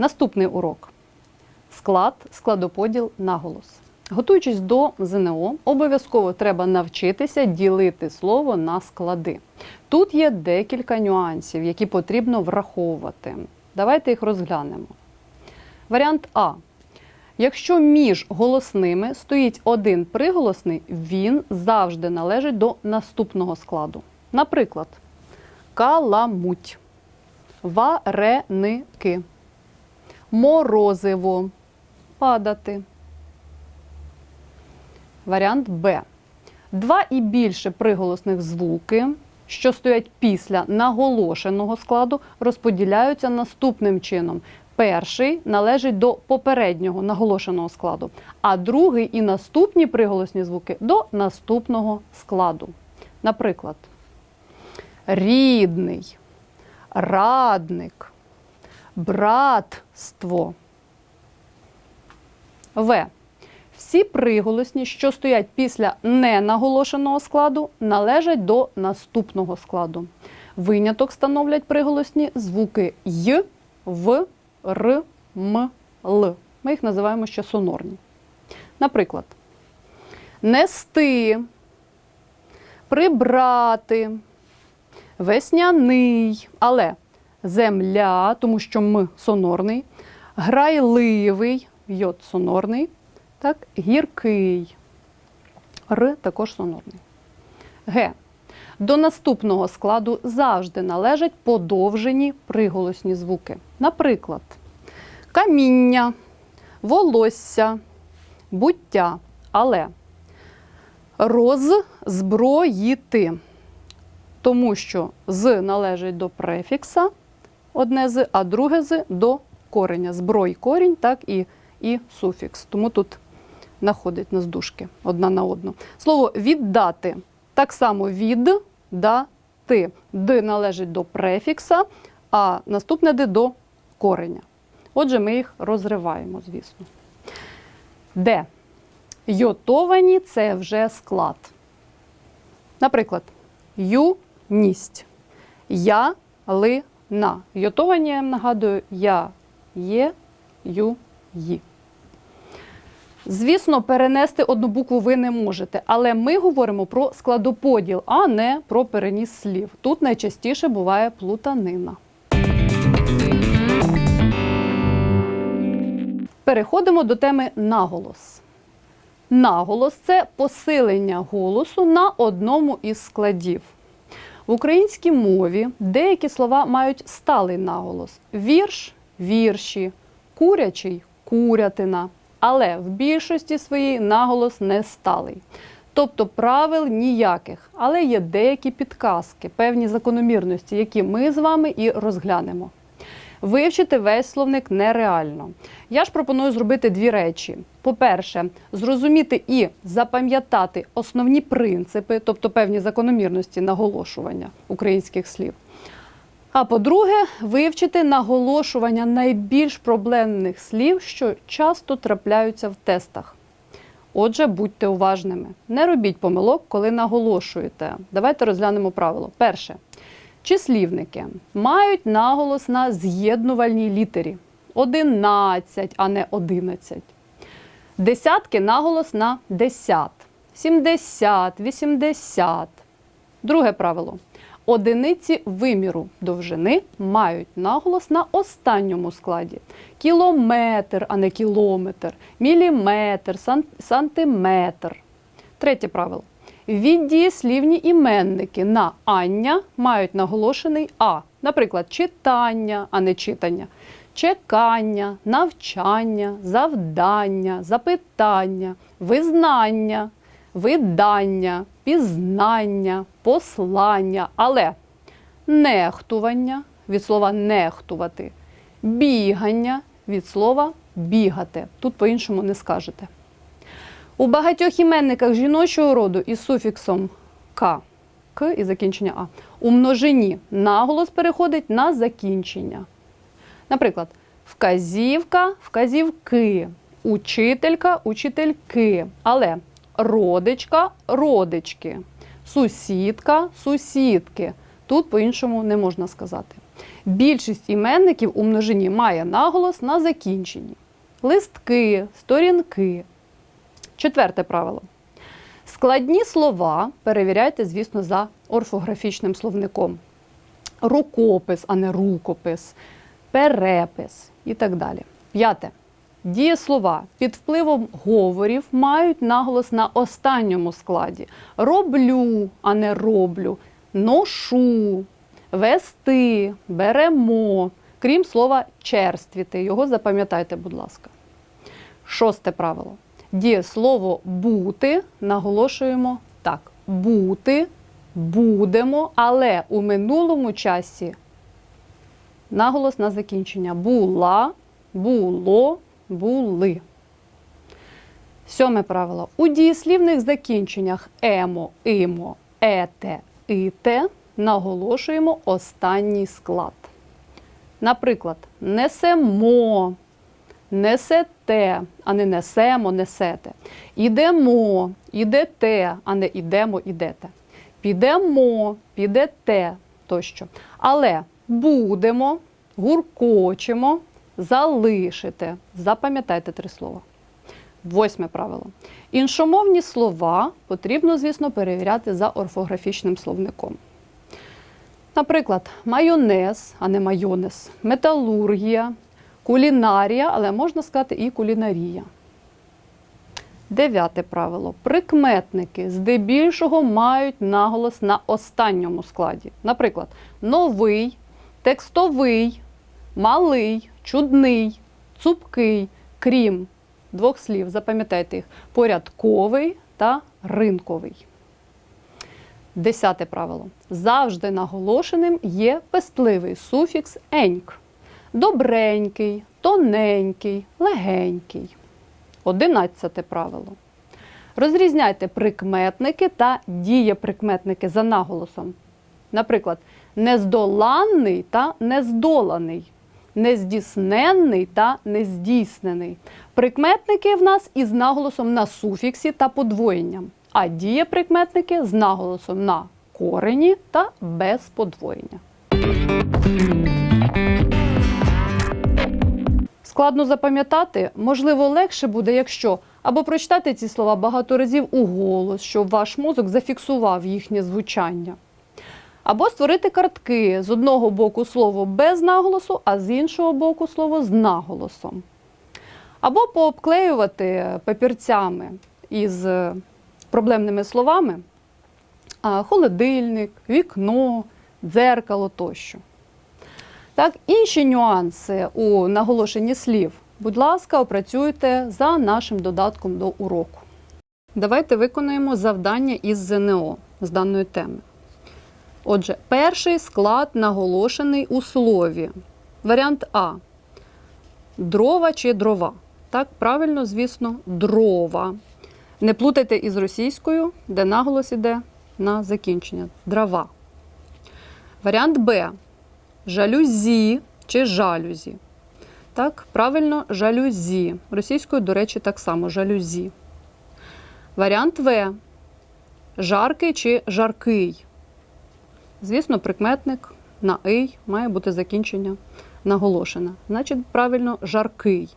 Наступний урок склад, складоподіл, наголос. Готуючись до ЗНО, обов'язково треба навчитися ділити слово на склади. Тут є декілька нюансів, які потрібно враховувати. Давайте їх розглянемо. Варіант А. Якщо між голосними стоїть один приголосний, він завжди належить до наступного складу. Наприклад, каламуть, вареники, морозиво, падати. Варіант Б. Два і більше приголосних звуки, що стоять після наголошеного складу, розподіляються наступним чином. Перший належить до попереднього наголошеного складу, а другий і наступні приголосні звуки до наступного складу. Наприклад, рідний, радник, братство. В. Всі приголосні, що стоять після ненаголошеного складу, належать до наступного складу. Виняток становлять приголосні звуки й, в, р, м, л. Ми їх називаємо ще сонорні. Наприклад, нести, прибрати, весняний, але земля, тому що м сонорний, грайливий, йод сонорний, так, гіркий, р також сонорний. Г. До наступного складу завжди належать подовжені приголосні звуки. Наприклад, каміння, волосся, буття, але роззброїти, тому що з належить до префікса, одне з, а друге з до кореня. Зброй корінь, так і, і суфікс. Тому тут находить наздушки одна на одну. Слово віддати так само від, да, ти. Д належить до префікса, а наступне д до кореня. Отже, ми їх розриваємо, звісно. Де? Йотовані це вже склад. Наприклад, юність. Я ли на. Йотовані, я нагадую, я є, ю, ї. Звісно, перенести одну букву ви не можете, але ми говоримо про складоподіл, а не про переніс слів. Тут найчастіше буває плутанина. Переходимо до теми наголос. Наголос це посилення голосу на одному із складів. В українській мові деякі слова мають сталий наголос: вірш вірші, курячий курятина. Але в більшості своїй наголос не сталий. Тобто правил ніяких, але є деякі підказки, певні закономірності, які ми з вами і розглянемо. Вивчити весь словник нереально. Я ж пропоную зробити дві речі: по-перше, зрозуміти і запам'ятати основні принципи, тобто певні закономірності наголошування українських слів. А по-друге, вивчити наголошування найбільш проблемних слів, що часто трапляються в тестах. Отже, будьте уважними. Не робіть помилок, коли наголошуєте. Давайте розглянемо правило. Перше. Числівники мають наголос на з'єднувальній літері 11, а не 11. Десятки наголос на десят. 70, 80. Друге правило. Одиниці виміру довжини мають наголос на останньому складі: кілометр, а не кілометр, міліметр, сан- сантиметр. Третє правило. Віддієслівні іменники на ання мають наголошений а. Наприклад, читання, а не читання, чекання, навчання, завдання, запитання, визнання, видання, пізнання, послання, але нехтування від слова нехтувати, бігання від слова бігати. Тут по-іншому не скажете. У багатьох іменниках жіночого роду із суфіксом к, к і закінчення а. У множині наголос переходить на закінчення. Наприклад, вказівка, вказівки, учителька, учительки. Але родичка, родички, сусідка, сусідки. Тут по-іншому не можна сказати. Більшість іменників у множині має наголос на закінченні. Листки, сторінки. Четверте правило. Складні слова перевіряйте, звісно, за орфографічним словником. Рукопис, а не рукопис, перепис і так далі. П'яте. Дієслова під впливом говорів мають наголос на останньому складі. Роблю, а не роблю, ношу, вести, беремо, крім слова черствіти. Його запам'ятайте, будь ласка. Шосте правило. Дієслово бути наголошуємо так: бути, будемо, але у минулому часі наголос на закінчення була, було, були. Сьоме правило. У дієслівних закінченнях емо, имо, ете, ите наголошуємо останній склад. Наприклад, несемо, несете, а не несемо, несете. Ідемо, ідете, а не ідемо, ідете. Підемо, підете тощо. Але будемо, гуркочемо, залишите. Запам'ятайте три слова. Восьме правило. Іншомовні слова потрібно, звісно, перевіряти за орфографічним словником. Наприклад, майонез, а не майонез, металургія, кулінарія, але можна сказати і кулінарія. Дев'яте правило. Прикметники здебільшого мають наголос на останньому складі. Наприклад, новий, текстовий, малий, чудний, цупкий, крім двох слів, запам'ятайте їх, порядковий та ринковий. Десяте правило. Завжди наголошеним є пестливий суфікс еньк. Добренький, тоненький, легенький. Одинадцяте правило. Розрізняйте прикметники та дієприкметники за наголосом. Наприклад, нездоланний та нездоланий, нездійсненний та нездійснений. Прикметники в нас із наголосом на суфіксі та подвоєнням, а дієприкметники з наголосом на корені та без подвоєння. Складно запам'ятати, можливо, легше буде, якщо або прочитати ці слова багато разів у голос, щоб ваш мозок зафіксував їхнє звучання. Або створити картки з одного боку слово без наголосу, а з іншого боку слово з наголосом. Або пообклеювати папірцями із проблемними словами холодильник, вікно, дзеркало тощо. Так, інші нюанси у наголошенні слів, будь ласка, опрацюйте за нашим додатком до уроку. Давайте виконаємо завдання із ЗНО з даної теми. Отже, перший склад наголошений у слові. Варіант А. Дрова чи дрова. Так, правильно, звісно, дрова. Не плутайте із російською, де наголос іде на закінчення. Дрова. Варіант Б. Жалюзі чи жалюзі. Так, правильно, жалюзі. Російською, до речі, так само жалюзі. Варіант В. Жаркий чи жаркий. Звісно, прикметник на «ий» має бути закінчення наголошене. Значить, правильно, жаркий.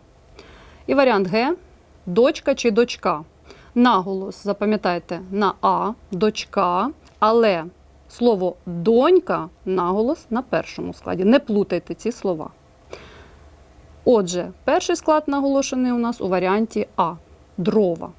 І варіант Г дочка чи дочка. Наголос, запам'ятайте, на А, дочка, але слово донька наголос на першому складі. Не плутайте ці слова. Отже, перший склад наголошений у нас у варіанті А дрова.